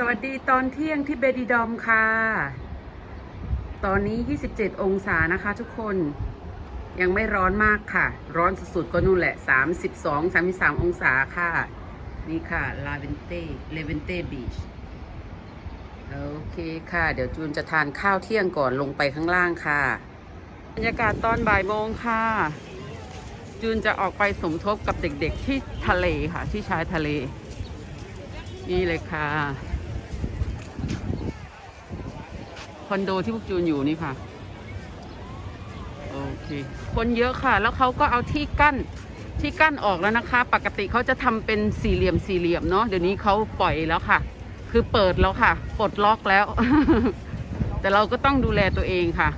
สวัสดีตอนเที่ยงที่เบดีดอมค่ะ ตอนนี้ 27 องศานะคะทุกคน ยังไม่ร้อนมากค่ะ ร้อนสุดๆก็นู่นแหละ 32 33 องศาค่ะ นี่ค่ะ ลาเวนเต้เลเวนเต้บีช โอเคค่ะ เดี๋ยวจูนจะทานข้าวเที่ยงก่อนลงไปข้างล่างค่ะ บรรยากาศตอนบ่ายโมงค่ะ จูนจะออกไปสมทบกับเด็กๆที่ทะเลค่ะ ที่ชายทะเลนี่เลยค่ะ คอนโดที่พวกจูนอยู่นี่ค่ะ โอเค คนเยอะค่ะ แล้วเขาก็เอาที่กั้นที่กั้นออกแล้วนะคะ ปกติเขาจะทำเป็นสี่เหลี่ยมสี่เหลี่ยมเนาะเดี๋ยวนี้เขาปล่อยแล้วค่ะ คือเปิดแล้วค่ะปลดล็อกแล้ว แต่เราก็ต้องดูแลตัวเองค่ะ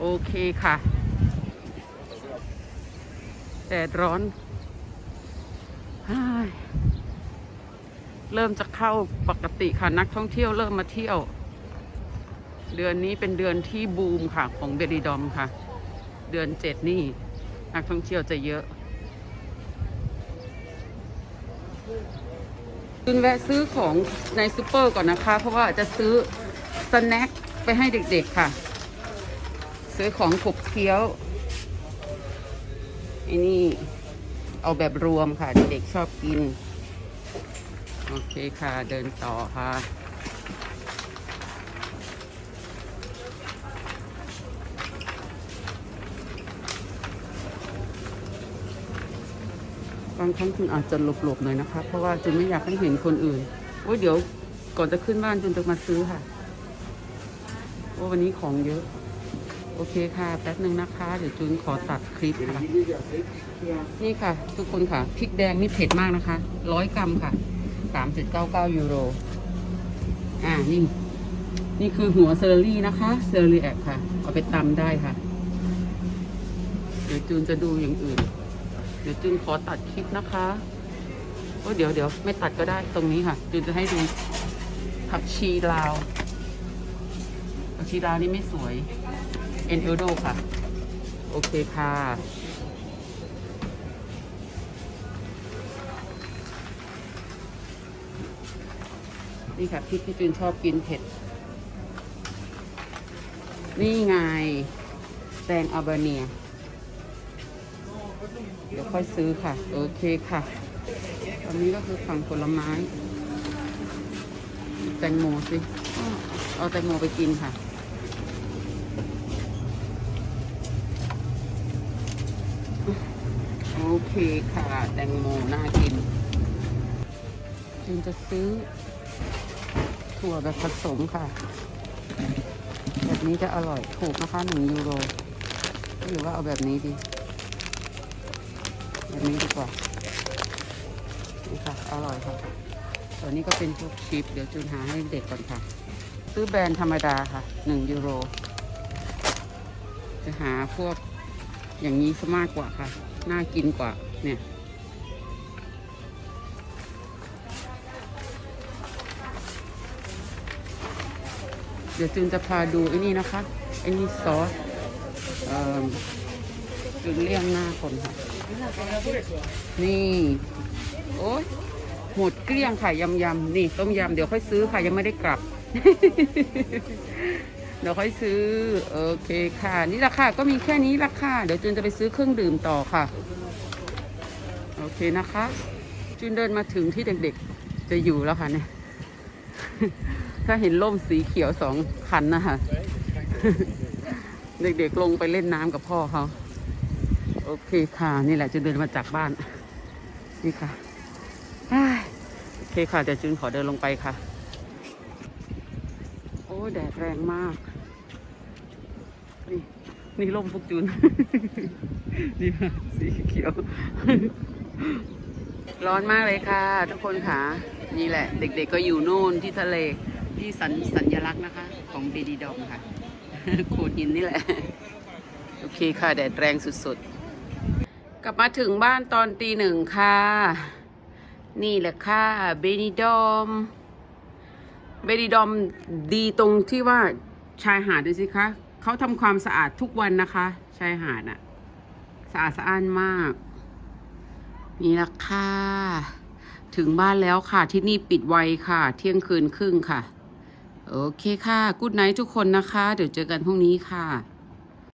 โอเคค่ะแดดร้อนเริ่มจะเข้าปกติค่ะนักท่องเที่ยวเริ่มมาเที่ยว เดือนนี้เป็นเดือนที่บูมค่ะของเบริดอมค่ะ เดือนเจ็ดนี่นักท่องเที่ยวจะเยอะคุณแวะซื้อของในซูเปอร์ก่อนนะคะ เพราะว่าจะซื้อสแน็คไปให้เด็กๆค่ะ ซื้อของขบเคี้ยวไอ้นี่เอาแบบรวมค่ะ เด็กๆชอบกิน โอเคค่ะเดินต่อค่ะ บางครั้งคุณอาจจะหลบๆหน่อยนะคะ เพราะว่าจุนไม่อยากให้เห็นคนอื่นโอ้ยเดี๋ยวก่อนจะขึ้นบ้านจุนจะมาซื้อค่ะโอ้วันนี้ของเยอะ โอเคค่ะแป๊บหนึ่งนะคะ เดี๋ยวจุนขอตัดคลิปค่ะ นี่ค่ะ ทุกคนค่ะพริกแดงนี่เผ็ดมากนะคะร้อยกรัมค่ะสามจุดเก้าเก้ายูโร อ่านี่นี่คือหัวเซอร์รี่นะคะ เซอร์รี่แอกค่ะ เอาไปตำได้ค่ะ เดี๋ยวจูนจะดูอย่างอื่น เดี๋ยวจูนขอตัดคลิปนะคะโอ้เดี๋ยวเดี๋ยวไม่ตัดก็ได้ตรงนี้ค่ะจูนจะให้ดูผักชีลาวผักชีลาวนี่ไม่สวย เอ็นเอลโดค่ะ โอเคค่ะนี่ค่ะพริกที่จูนชอบกินเผ็ด นี่ไงแตงอัลเบเนีย เดี๋ยวค่อยซื้อค่ะ โอเคค่ะ ตอนนี้ก็คือฝั่งผลไม้ แตงโมสิ เอาแตงโมไปกินค่ะ โอเคค่ะ แตงโมน่ากินจึงจะซื้อถั่วแบบผสมค่ะ แบบนี้จะอร่อยถูกนะคะหนึ่งยูโรหรือว่าเอาแบบนี้ดี แบบนี้ดีกว่านี่ค่ะอร่อยค่ะตัวนี้ก็เป็นพวกชิปเดี๋ยวจูนหาให้เด็กก่อนค่ะ ซื้อแบรนด์ธรรมดาค่ะหนึ่งยูโร จะหาพวกอย่างนี้ซะมากกว่าค่ะ น่ากินกว่าเนี่ยเดี๋ยวจูนจะพาดูไอ้นี่นะคะไอ้นี่ซอสอ่อจูนเลี่ยงหน้าคนค่ะ นี่ โอ้ยหมดเกลี้ยงค่ะยำยำนี่ต้มยำเดี๋ยวค่อยซื้อค่ะยังไม่ได้กลับ เดี๋ยวค่อยซื้อ โอเคค่ะ นี่ราคาก็มีแค่นี้ราคาเดี๋ยวจูนจะไปซื้อเครื่องดื่มต่อค่ะ โอเคนะคะจูนเดินมาถึงที่เด็กๆ จะอยู่แล้วค่ะเนี่ย ถ้าเห็นร่มสีเขียวสองคันนะคะ เด็กๆลงไปเล่นน้ำกับพ่อเขา โอเคค่ะ นี่แหละจะเดินมาจากบ้าน นี่ค่ะโอเคค่ะเดี๋ยวจูนขอเดินลงไปค่ะ โอ้แดดแรงมาก นี่นี่ร่มพวกจูนนี่ค่ะสีเขียว ร้อนมากเลยค่ะ ทุกคนค่ะ นี่แหละ เด็กๆก็อยู่นู่นที่ทะเลที่สัญสัญลักษณ์นะคะ ของเบดีดอมค่ะ โขดหินนี่แหละ โอเคค่ะ แดดแรงสุดๆ กลับมาถึงบ้านตอนตีหนึ่งค่ะ นี่แหละค่ะเบนิดอมเบนิดอมดีตรงที่ว่าชายหาดดูสิคะเขาทำความสะอาดทุกวันนะคะ ชายหาดอะสะอาดสะอ้านมาก นี่แหละค่ะ ถึงบ้านแล้วค่ะที่นี่ปิดไวค่ะ เที่ยงคืนครึ่งค่ะ โอเคค่ะ กูดไนท์ทุกคนนะคะ เดี๋ยวเจอกันพรุ่งนี้ค่ะ